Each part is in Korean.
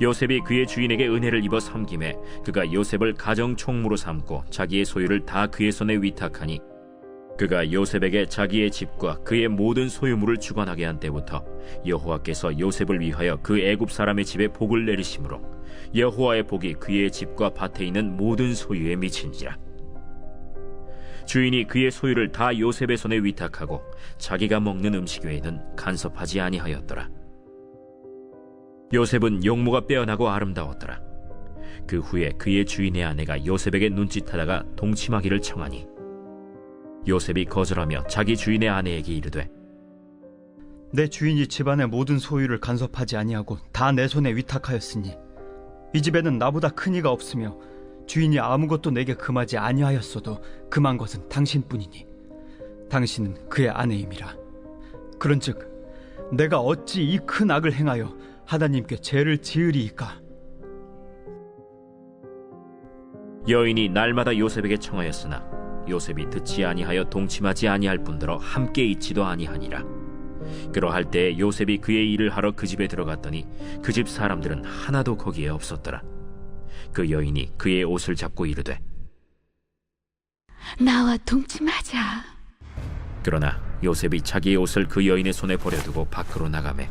요셉이 그의 주인에게 은혜를 입어 섬김에 그가 요셉을 가정 총무로 삼고 자기의 소유를 다 그의 손에 위탁하니 그가 요셉에게 자기의 집과 그의 모든 소유물을 주관하게 한 때부터 여호와께서 요셉을 위하여 그 애굽 사람의 집에 복을 내리심으로 여호와의 복이 그의 집과 밭에 있는 모든 소유에 미친지라. 주인이 그의 소유를 다 요셉의 손에 위탁하고 자기가 먹는 음식 외에는 간섭하지 아니하였더라 요셉은 용모가 빼어나고 아름다웠더라. 그 후에 그의 주인의 아내가 요셉에게 눈짓하다가 동침하기를 청하니 요셉이 거절하며 자기 주인의 아내에게 이르되 내 주인이 집안의 모든 소유를 간섭하지 아니하고 다 내 손에 위탁하였으니 이 집에는 나보다 큰 이가 없으며 주인이 아무것도 내게 금하지 아니하였어도 금한 것은 당신뿐이니 당신은 그의 아내임이라. 그런즉 내가 어찌 이 큰 악을 행하여 하나님께 죄를 지으리이까? 여인이 날마다 요셉에게 청하였으나 요셉이 듣지 아니하여 동침하지 아니할 뿐더러 함께 있지도 아니하니라. 그러할 때 요셉이 그의 일을 하러 그 집에 들어갔더니 그 집 사람들은 하나도 거기에 없었더라. 그 여인이 그의 옷을 잡고 이르되 나와 동침하자. 그러나 요셉이 자기의 옷을 그 여인의 손에 버려두고 밖으로 나가매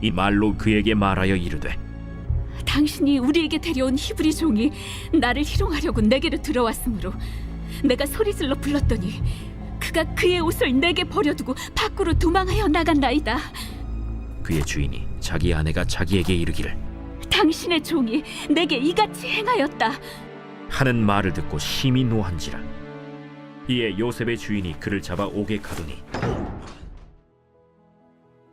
이 말로 그에게 말하여 이르되 당신이 우리에게 데려온 히브리 종이 나를 희롱하려고 내게로 들어왔으므로 내가 소리질러 불렀더니 그가 그의 옷을 내게 버려두고 밖으로 도망하여 나간나이다. 그의 주인이 자기 아내가 자기에게 이르기를 당신의 종이 내게 이같이 행하였다. 하는 말을 듣고 심히 노한지라 이에 요셉의 주인이 그를 잡아 옥에 가두니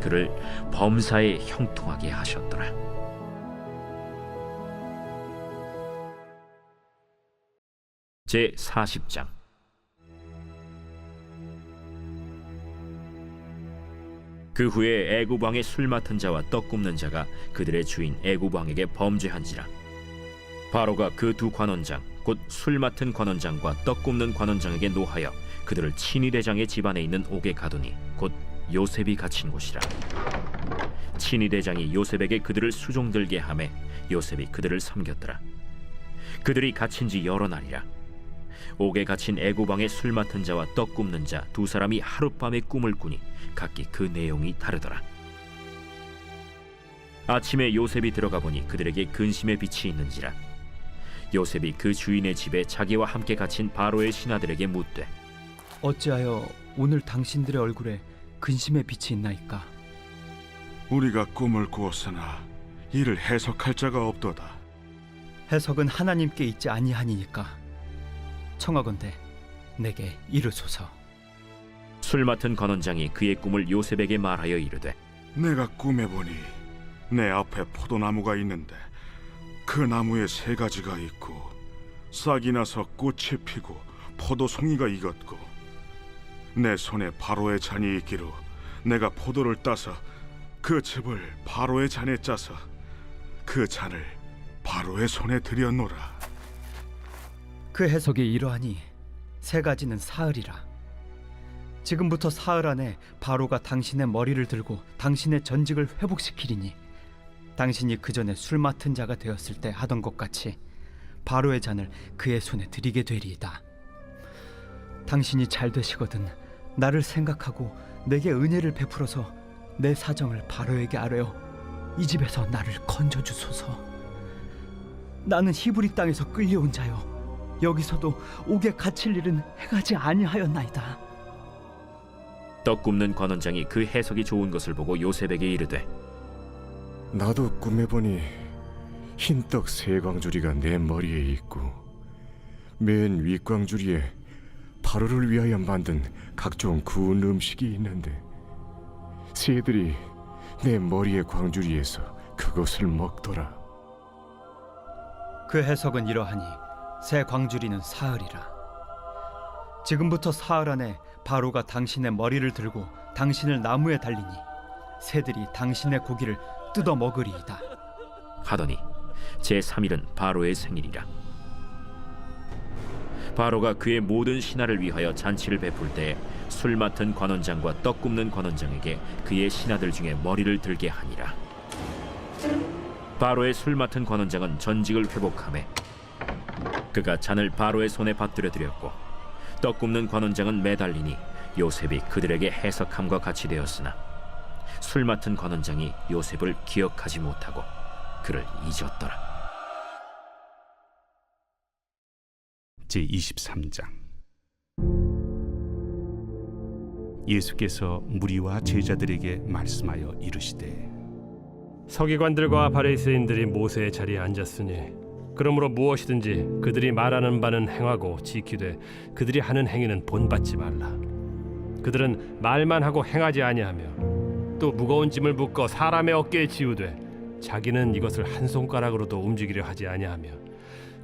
그를 범사에 형통하게 하셨더라. 제 40장. 그 후에 애굽 왕의 술 맡은 자와 떡 굽는 자가 그들의 주인 애굽 왕에게 범죄한지라. 바로가 그 두 관원장 곧 술 맡은 관원장과 떡 굽는 관원장에게 노하여 그들을 친위 대장의 집안에 있는 옥에 가두니 곧 요셉이 갇힌 곳이라. 친위 대장이 요셉에게 그들을 수종들게 하매 요셉이 그들을 섬겼더라. 그들이 갇힌 지 여러 날이라. 옥에 갇힌 애굽 왕의 술 맡은 자와 떡 굽는 자 두 사람이 하룻밤에 꿈을 꾸니 각기 그 내용이 다르더라. 아침에 요셉이 들어가 보니 그들에게 근심의 빛이 있는지라. 요셉이 그 주인의 집에 자기와 함께 갇힌 바로의 신하들에게 묻되 어찌하여 오늘 당신들의 얼굴에 근심의 빛이 있나이까? 우리가 꿈을 꾸었으나 이를 해석할 자가 없도다. 해석은 하나님께 있지 아니하니니까. 청하건대 내게 이르소서. 술 맡은 관원장이 그의 꿈을 요셉에게 말하여 이르되 내가 꿈에 보니 내 앞에 포도나무가 있는데 그 나무에 세 가지가 있고 싹이 나서 꽃이 피고 포도송이가 익었고 내 손에 바로의 잔이 있기로 내가 포도를 따서 그 즙을 바로의 잔에 짜서 그 잔을 바로의 손에 들여놓으라 그 해석이 이러하니 세 가지는 사흘이라. 지금부터 사흘 안에 바로가 당신의 머리를 들고 당신의 전직을 회복시키리니 당신이 그 전에 술 맡은 자가 되었을 때 하던 것 같이 바로의 잔을 그의 손에 드리게 되리이다. 당신이 잘 되시거든 나를 생각하고 내게 은혜를 베풀어서 내 사정을 바로에게 아뢰어 이 집에서 나를 건져 주소서. 나는 히브리 땅에서 끌려온 자요 여기서도 옥에 갇힐 일은 행하지 아니하였나이다. 떡 굽는 관원장이 그 해석이 좋은 것을 보고 요셉에게 이르되 나도 꿈에 보니 흰떡 세 광주리가 내 머리에 있고 맨 윗광주리에 바로를 위하여 만든 각종 구운 음식이 있는데 새들이 내 머리의 광주리에서 그것을 먹더라. 그 해석은 이러하니 새 광주리는 사흘이라. 지금부터 사흘 안에 바로가 당신의 머리를 들고 당신을 나무에 달리니 새들이 당신의 고기를 뜯어 먹으리이다. 하더니 제 3일은 바로의 생일이라 바로가 그의 모든 신하를 위하여 잔치를 베풀 때 술 맡은 관원장과 떡 굽는 관원장에게 그의 신하들 중에 머리를 들게 하니라 바로의 술 맡은 관원장은 전직을 회복하매 그가 잔을 바로의 손에 받들어 드렸고 떡 굽는 관원장은 매달리니 요셉이 그들에게 해석함과 같이 되었으나 술 맡은 관원장이 요셉을 기억하지 못하고 그를 잊었더라. 제 23장. 예수께서 무리와 제자들에게 말씀하여 이르시되 서기관들과 바리새인들이 모세의 자리에 앉았으니 그러므로 무엇이든지 그들이 말하는 바는 행하고 지키되 그들이 하는 행위는 본받지 말라. 그들은 말만 하고 행하지 아니하며 또 무거운 짐을 묶어 사람의 어깨에 지우되 자기는 이것을 한 손가락으로도 움직이려 하지 아니하며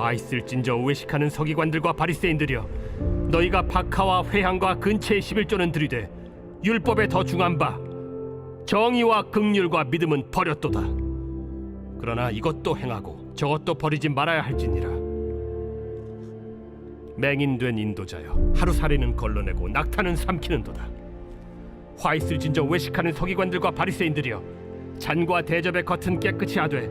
화 있을진저 외식하는 서기관들과 바리새인들이여 너희가 박하와 회향과 근처의 11조는 들이되 율법에 더 중한 바 정의와 극률과 믿음은 버렸도다. 그러나 이것도 행하고 저것도 버리지 말아야 할지니라. 맹인된 인도자여 하루살이는 걸러내고 낙타는 삼키는도다. 화 있을진저 외식하는 서기관들과 바리새인들이여 잔과 대접의 겉은 깨끗이 하되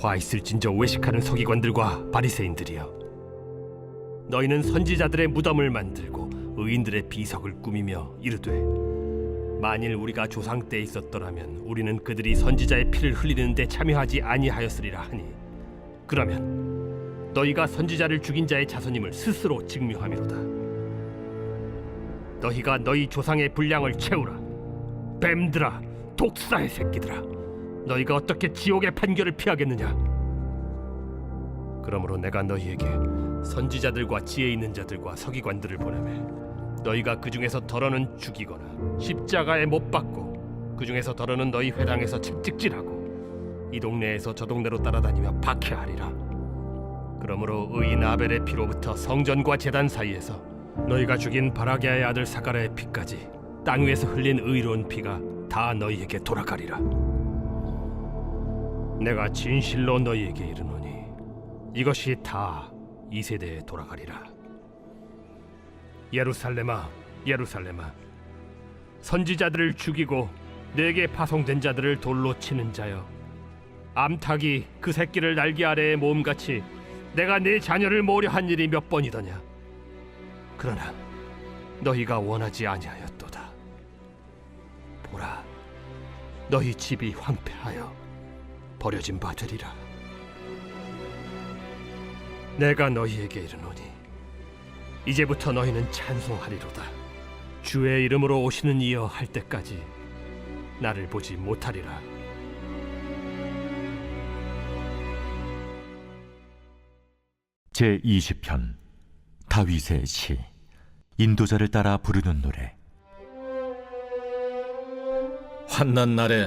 화 있을진저 외식하는 서기관들과 바리새인들이여. 너희는 선지자들의 무덤을 만들고 의인들의 비석을 꾸미며 이르되 만일 우리가 조상 때 있었더라면 우리는 그들이 선지자의 피를 흘리는 데 참여하지 아니하였으리라 하니 그러면 너희가 선지자를 죽인 자의 자손임을 스스로 증명함이로다. 너희가 너희 조상의 분량을 채우라. 뱀들아 독사의 새끼들아 너희가 어떻게 지옥의 판결을 피하겠느냐 그러므로 내가 너희에게 선지자들과 지혜 있는 자들과 서기관들을 보내매 너희가 그 중에서 덜어는 죽이거나 십자가에 못 박고 그 중에서 덜어는 너희 회당에서 책찍질하고 이 동네에서 저 동네로 따라다니며 박해하리라. 그러므로 의인 아벨의 피로부터 성전과 제단 사이에서 너희가 죽인 바라게의 아들 사가라의 피까지 땅 위에서 흘린 의로운 피가 다 너희에게 돌아가리라. 내가 진실로 너희에게 이르노니 이것이 다 이 세대에 돌아가리라. 예루살렘아 예루살렘아 선지자들을 죽이고 내게 파송된 자들을 돌로 치는 자여 암탉이 그 새끼를 날개 아래에 모음같이 내가 네 자녀를 모으려 한 일이 몇 번이더냐 그러나 너희가 원하지 아니하였도다 보라 너희 집이 황폐하여 버려진 바 되리라 내가 너희에게 이르노니 이제부터 너희는 찬송하리로다. 주의 이름으로 오시는 이여 할 때까지 나를 보지 못하리라. 제 20편 다윗의 시 인도자를 따라 부르는 노래 환난 날에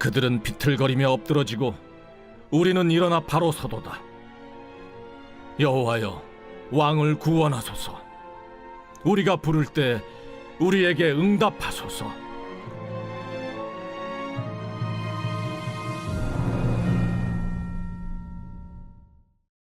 그들은 비틀거리며 엎드러지고 우리는 일어나 바로 서도다. 여호와여, 왕을 구원하소서. 우리가 부를 때 우리에게 응답하소서.